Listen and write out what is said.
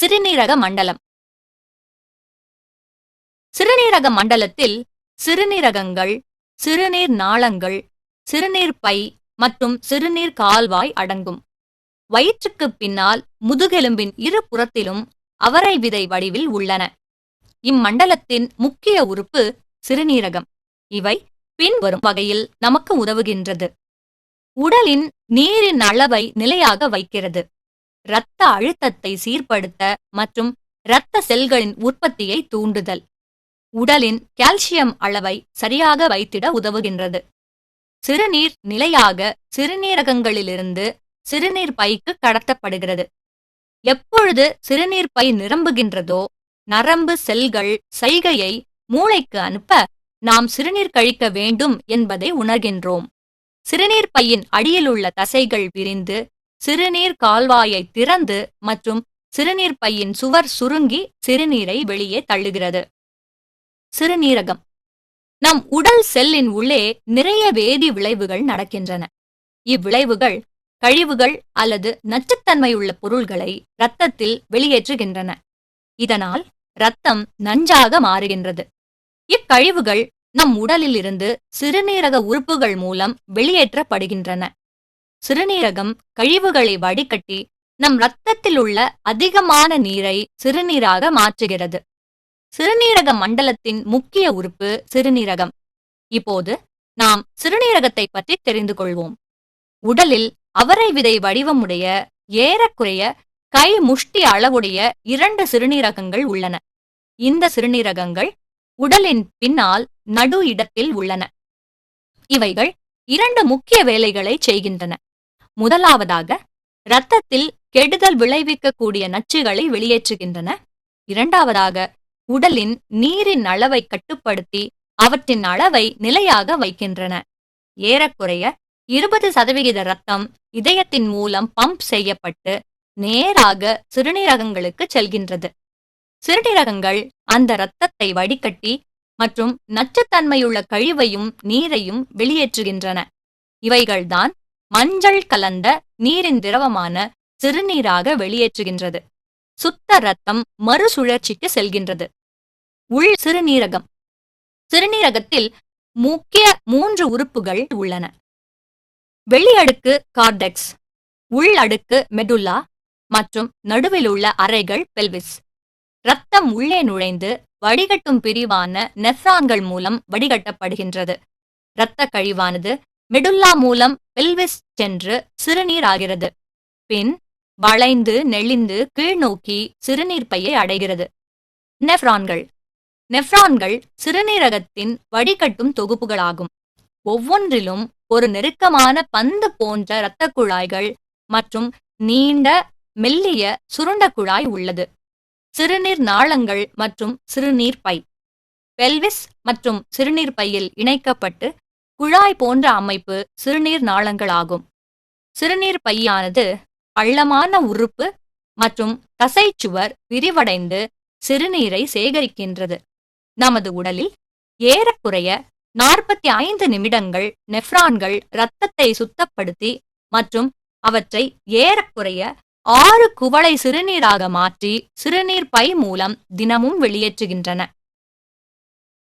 சிறுநீரக மண்டலம். சிறுநீரக மண்டலத்தில் சிறுநீரகங்கள் சிறுநீர் நாளங்கள் சிறுநீர் பை மற்றும் சிறுநீர் கால்வாய் அடங்கும். வயிற்றுக்கு பின்னால் முதுகெலும்பின் இரு புறத்திலும் அவரை விதை வடிவில் உள்ளன. இம்மண்டலத்தின் முக்கிய உறுப்பு சிறுநீரகம். இவை பின்வரும் வகையில் நமக்கு உதவுகின்றது. உடலின் நீரின் அளவை நிலையாக வைக்கிறது. இரத்த அழுத்தத்தை சீர்படுத்த மற்றும் இரத்த செல்களின் உற்பத்தியை தூண்டுதல். உடலின் கால்சியம் அளவை சரியாக வைத்திட உதவுகின்றது. சிறுநீர் நிலையாக சிறுநீரகங்களிலிருந்து சிறுநீர் பைக்கு கடத்தப்படுகிறது. எப்பொழுது சிறுநீர் பை நிரம்புகின்றதோ நரம்பு செல்கள் சைகையை மூளைக்கு அனுப்ப நாம் சிறுநீர் கழிக்க வேண்டும் என்பதை உணர்கின்றோம். சிறுநீர் பையின் அடியிலுள்ள தசைகள் விரிந்து சிறுநீர் கால்வாயை திறந்து மற்றும் சிறுநீர் பையின் சுவர் சுருங்கி சிறுநீரை வெளியே தள்ளுகிறது. சிறுநீரகம். நம் உடல் செல்லின் உள்ளே நிறைய வேதி விளைவுகள் நடக்கின்றன. இவ்விளைவுகள் கழிவுகள் அல்லது நச்சுத்தன்மையுள்ள பொருள்களை இரத்தத்தில் வெளியேற்றுகின்றன. இதனால் இரத்தம் நஞ்சாக மாறுகின்றது. இக்கழிவுகள் நம் உடலில் இருந்து சிறுநீரக உறுப்புகள் மூலம் வெளியேற்றப்படுகின்றன. சிறுநீரகம் கழிவுகளை வடிகட்டி நம் இரத்தத்தில் உள்ள அதிகமான நீரை சிறுநீராக மாற்றுகிறது. சிறுநீரக மண்டலத்தின் முக்கிய உறுப்பு சிறுநீரகம். இப்போது நாம் சிறுநீரகத்தை பற்றி தெரிந்து கொள்வோம். உடலில் அவரை விதை வடிவமுடைய ஏறக்குறைய கை முஷ்டி அளவுடைய இரண்டு சிறுநீரகங்கள் உள்ளன. இந்த சிறுநீரகங்கள் உடலின் பின்னால் நடு இடத்தில் உள்ளன. இவைகள் இரண்டு முக்கிய வேலைகளை செய்கின்றன. முதலாவதாக இரத்தத்தில் கெடுதல் விளைவிக்கக்கூடிய நச்சுகளை வெளியேற்றுகின்றன. இரண்டாவதாக உடலின் நீரின் அளவை கட்டுப்படுத்தி அவற்றின் அளவை நிலையாக வைக்கின்றன. ஏறக்குறைய இருபது சதவிகித ரத்தம் இதயத்தின் மூலம் பம்ப் செய்யப்பட்டு நேராக சிறுநீரகங்களுக்கு செல்கின்றது. சிறுநீரகங்கள் அந்த இரத்தத்தை வடிகட்டி மற்றும் நச்சுத்தன்மையுள்ள கழிவையும் நீரையும் வெளியேற்றுகின்றன. இவைகள்தான் மஞ்சள் கலந்த நீரின் திரவமான சிறுநீராக வெளியேற்றுகின்றது. சுத்த ரத்தம் மறுசுழற்சிக்கு செல்கின்றது. உள் சிறுநீரகம். சிறுநீரகத்தில் முக்கிய மூன்று உறுப்புகள் உள்ளன. வெளியடுக்கு கார்டெக்ஸ் உள் அடுக்கு மெடுல்லா மற்றும் நடுவில் உள்ள அறைகள் பெல்விஸ். ரத்தம் உள்ளே நுழைந்து வடிகட்டும் பிரிவான நெஃப்ரான்கள் மூலம் வடிகட்டப்படுகின்றது. இரத்த கழிவானது மிடுல்லா மூலம் பெல்விஸ் சென்று சிறுநீர் ஆகிறது. பின் வளைந்து நெளிந்து கீழ்நோக்கி சிறுநீர் பையை அடைகிறது. நெஃப்ரான்கள். நெஃப்ரான்கள் சிறுநீரகத்தின் வடிகட்டும் தொகுப்புகளாகும். ஒவ்வொன்றிலும் ஒரு நெருக்கமான பந்து போன்ற இரத்த குழாய்கள் மற்றும் நீண்ட மெல்லிய சுருண்ட குழாய் உள்ளது. சிறுநீர் நாளங்கள் மற்றும் சிறுநீர் பை. பெல்விஸ் மற்றும் சிறுநீர் பையில் இணைக்கப்பட்டு குழாய் போன்ற அமைப்பு சிறுநீர் நாளங்களாகும். சிறுநீர் பையானது பள்ளமான உறுப்பு மற்றும் தசைச்சுவர் விரிவடைந்து சிறுநீரை சேகரிக்கின்றது. நமது உடலில் ஏறக்குறைய நாற்பத்தி ஐந்து நிமிடங்கள் நெஃப்ரான்கள் இரத்தத்தை சுத்தப்படுத்தி மற்றும் அவற்றை ஏறக்குறைய ஆறு குவளை சிறுநீராக மாற்றி சிறுநீர் பை மூலம் தினமும் வெளியேற்றுகின்றன.